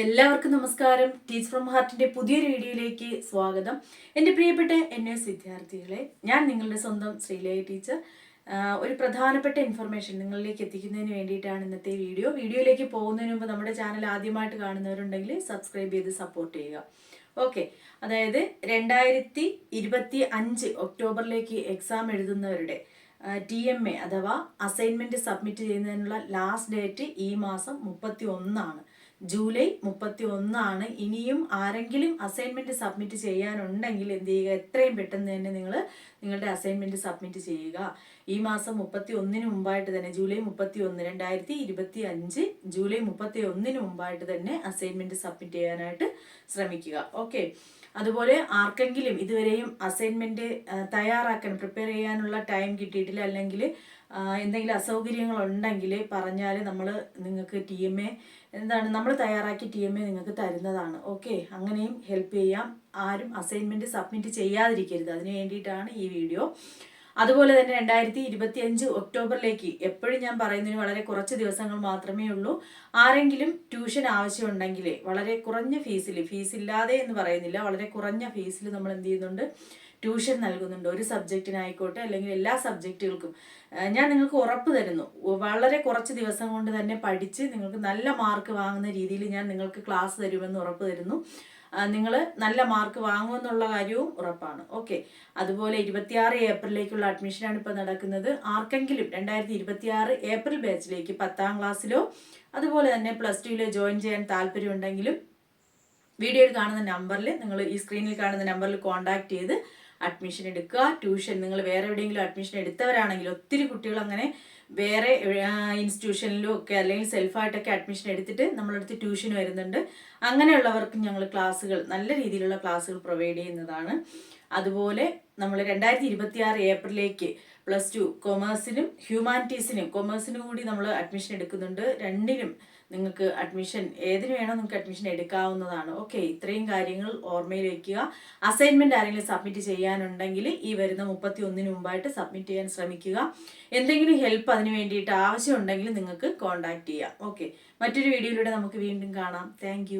എല്ലാവർക്കും നമസ്കാരം. Teach from ഹാർട്ടിന്റെ പുതിയൊരു വീഡിയോയിലേക്ക് സ്വാഗതം. എന്റെ പ്രിയപ്പെട്ട എൻ എസ് വിദ്യാർത്ഥികളെ ഞാൻ നിങ്ങളുടെ സ്വന്തം ശ്രീലയ ടീച്ചർ. ഒരു പ്രധാനപ്പെട്ട ഇൻഫർമേഷൻ നിങ്ങളിലേക്ക് എത്തിക്കുന്നതിന് വേണ്ടിയിട്ടാണ് ഇന്നത്തെ വീഡിയോ. വീഡിയോയിലേക്ക് പോകുന്നതിന് മുമ്പ് നമ്മുടെ ചാനൽ ആദ്യമായിട്ട് കാണുന്നവരുണ്ടെങ്കിൽ സബ്സ്ക്രൈബ് ചെയ്ത് സപ്പോർട്ട് ചെയ്യുക. ഓക്കെ അതായത് രണ്ടായിരത്തി ഇരുപത്തി അഞ്ച് ഒക്ടോബറിലേക്ക് എക്സാം എഴുതുന്നവരുടെ ടി എം എ അഥവാ അസൈൻമെന്റ് സബ്മിറ്റ് ചെയ്യുന്നതിനുള്ള ലാസ്റ്റ് ഡേറ്റ് ഈ മാസം മുപ്പത്തി ഒന്നാണ് ജൂലൈ മുപ്പത്തി ഒന്നാണ് ഇനിയും ആരെങ്കിലും അസൈൻമെന്റ് സബ്മിറ്റ് ചെയ്യാനുണ്ടെങ്കിൽ എന്ത് ചെയ്യുക? എത്രയും പെട്ടെന്ന് തന്നെ നിങ്ങൾ നിങ്ങളുടെ അസൈൻമെന്റ് സബ്മിറ്റ് ചെയ്യുക. ഈ മാസം മുപ്പത്തി ഒന്നിന് മുമ്പായിട്ട് തന്നെ ജൂലൈ മുപ്പത്തി ഒന്ന് രണ്ടായിരത്തി ഇരുപത്തി അഞ്ച് ജൂലൈ മുപ്പത്തി ഒന്നിന് മുമ്പായിട്ട് തന്നെ അസൈൻമെന്റ് സബ്മിറ്റ് ചെയ്യാനായിട്ട് ശ്രമിക്കുക. ഓക്കെ അതുപോലെ ആർക്കെങ്കിലും ഇതുവരെയും അസൈൻമെന്റ് തയ്യാറാക്കാൻ പ്രിപ്പയർ ചെയ്യാനുള്ള ടൈം കിട്ടിയിട്ടില്ല അല്ലെങ്കിൽ എന്തെങ്കിലും അസൗകര്യങ്ങൾ ഉണ്ടെങ്കിൽ പറഞ്ഞാൽ നമ്മൾ നിങ്ങൾക്ക് ടി എം എ എന്താണ് നമ്മൾ തയ്യാറാക്കി ടി എം എ നിങ്ങൾക്ക് തരുന്നതാണ്. ഓക്കെ അങ്ങനെയും ഹെൽപ്പ് ചെയ്യാം. ആരും അസൈൻമെന്റ് സബ്മിറ്റ് ചെയ്യാതിരിക്കരുത്. അതിന് വേണ്ടിയിട്ടാണ് ഈ വീഡിയോ അതുപോലെ തന്നെ രണ്ടായിരത്തി ഇരുപത്തി അഞ്ച് ഒക്ടോബറിലേക്ക് എപ്പോഴും ഞാൻ പറയുന്നതിന് വളരെ കുറച്ച് ദിവസങ്ങൾ മാത്രമേ ഉള്ളൂ. ആരെങ്കിലും ട്യൂഷൻ ആവശ്യമുണ്ടെങ്കിൽ വളരെ കുറഞ്ഞ ഫീസിൽ ഫീസ് ഇല്ലാതെ എന്ന് പറയുന്നില്ല വളരെ കുറഞ്ഞ ഫീസിൽ നമ്മൾ എന്ത് ചെയ്യുന്നുണ്ട്? ട്യൂഷൻ നൽകുന്നുണ്ട്. ഒരു സബ്ജക്റ്റിനായിക്കോട്ടെ അല്ലെങ്കിൽ എല്ലാ സബ്ജക്റ്റുകൾക്കും. ഞാൻ നിങ്ങൾക്ക് ഉറപ്പ് തരുന്നു. വളരെ കുറച്ച് ദിവസം കൊണ്ട് തന്നെ പഠിച്ച് നിങ്ങൾക്ക് നല്ല മാർക്ക് വാങ്ങുന്ന രീതിയിൽ ഞാൻ നിങ്ങൾക്ക് ക്ലാസ് തരുമെന്ന് ഉറപ്പ് തരുന്നു. നിങ്ങൾ നല്ല മാർക്ക് വാങ്ങുമെന്നുള്ള കാര്യവും ഉറപ്പാണ്. ഓക്കെ. അതുപോലെ ഇരുപത്തിയാറ് ഏപ്രിലേക്കുള്ള അഡ്മിഷനാണ് ഇപ്പോൾ നടക്കുന്നത്. ആർക്കെങ്കിലും രണ്ടായിരത്തി ഇരുപത്തിയാറ് ഏപ്രിൽ ബാച്ചിലേക്ക് പത്താം ക്ലാസ്സിലോ അതുപോലെ തന്നെ പ്ലസ് ടുവിലോ ജോയിൻ ചെയ്യാൻ താല്പര്യമുണ്ടെങ്കിലും വീഡിയോയിൽ കാണുന്ന നമ്പറിൽ നിങ്ങൾ ഈ സ്ക്രീനിൽ കാണുന്ന നമ്പറിൽ കോൺടാക്ട് ചെയ്ത് അഡ്മിഷൻ എടുക്കുക. ട്യൂഷൻ നിങ്ങൾ വേറെ എവിടെയെങ്കിലും അഡ്മിഷൻ എടുത്തവരാണെങ്കിൽ ഒത്തിരി കുട്ടികൾ അങ്ങനെ വേറെ ഇൻസ്റ്റിറ്റ്യൂഷനിലും ഒക്കെ അല്ലെങ്കിൽ സെൽഫായിട്ടൊക്കെ അഡ്മിഷൻ എടുത്തിട്ട് നമ്മളടുത്ത് ട്യൂഷൻ വരുന്നുണ്ട്. അങ്ങനെയുള്ളവർക്ക് ഞങ്ങൾ ക്ലാസ്സുകൾ നല്ല രീതിയിലുള്ള ക്ലാസ്സുകൾ പ്രൊവൈഡ് ചെയ്യുന്നതാണ്. അതുപോലെ നമ്മൾ രണ്ടായിരത്തി ഇരുപത്തി ആറ് ഏപ്രിലേക്ക് പ്ലസ് ടു കൊമേഴ്സിനും ഹ്യൂമാനിറ്റീസിനും കൊമേഴ്സിനും കൂടി നമ്മൾ അഡ്മിഷൻ എടുക്കുന്നുണ്ട്. രണ്ടിനും നിങ്ങൾക്ക് അഡ്മിഷൻ ഏതിന് വേണോ നിങ്ങൾക്ക് അഡ്മിഷൻ എടുക്കാവുന്നതാണ്. ഓക്കെ ഇത്രയും കാര്യങ്ങൾ ഓർമ്മയിൽ വയ്ക്കുക അസൈൻമെന്റ് ആരെങ്കിലും സബ്മിറ്റ് ചെയ്യാനുണ്ടെങ്കിൽ ഈ വരുന്ന മുപ്പത്തി ഒന്നിന് മുമ്പായിട്ട് സബ്മിറ്റ് ചെയ്യാൻ ശ്രമിക്കുക. എന്തെങ്കിലും ഹെൽപ്പ് അതിന് വേണ്ടിയിട്ട് ആവശ്യമുണ്ടെങ്കിൽ നിങ്ങൾക്ക് കോൺടാക്ട് ചെയ്യാം. ഓക്കെ മറ്റൊരു വീഡിയോയിലൂടെ നമുക്ക് വീണ്ടും കാണാം. താങ്ക്